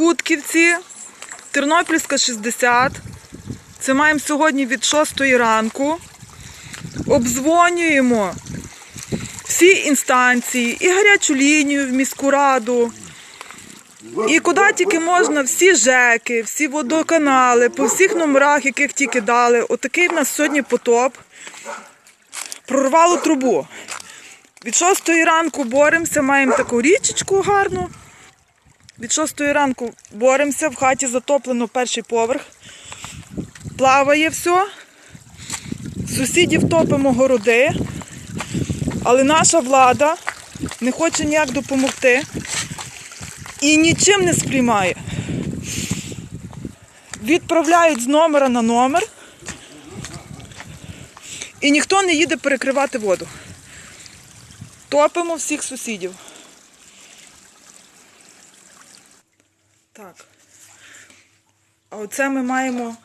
Кутківці, Тернопільська 60. Це маємо сьогодні від 6 ранку. Обдзвонюємо всі інстанції, і гарячу лінію в міську раду, і куди тільки можна, всі ЖЕКи, всі водоканали, по всіх номерах, яких тільки дали. Отакий в нас сьогодні потоп. Прорвало трубу. Від 6 ранку боремося, маємо таку річечку гарну. Від 6 ранку боремося, в хаті затоплено перший поверх. Плаває все. Сусідів топимо городи. Але наша влада не хоче ніяк допомогти і нічим не сприймає. Відправляють з номера на номер, і ніхто не їде перекривати воду. Топимо всіх сусідів. Так. А оце ми маємо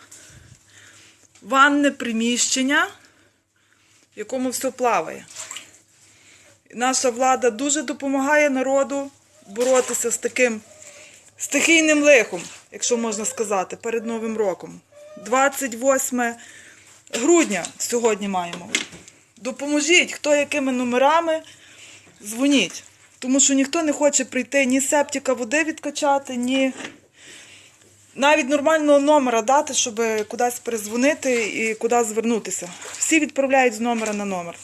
ванне приміщення, в якому все плаває. Наша влада дуже допомагає народу боротися з таким стихійним лихом, якщо можна сказати, перед Новим роком. 28 грудня сьогодні маємо. Допоможіть, хто якими номерами, дзвоніть. Тому що ніхто не хоче прийти ні септика води відкачати, ні навіть нормального номера дати, щоб кудись перезвонити і куди звернутися. Всі відправляють з номера на номер.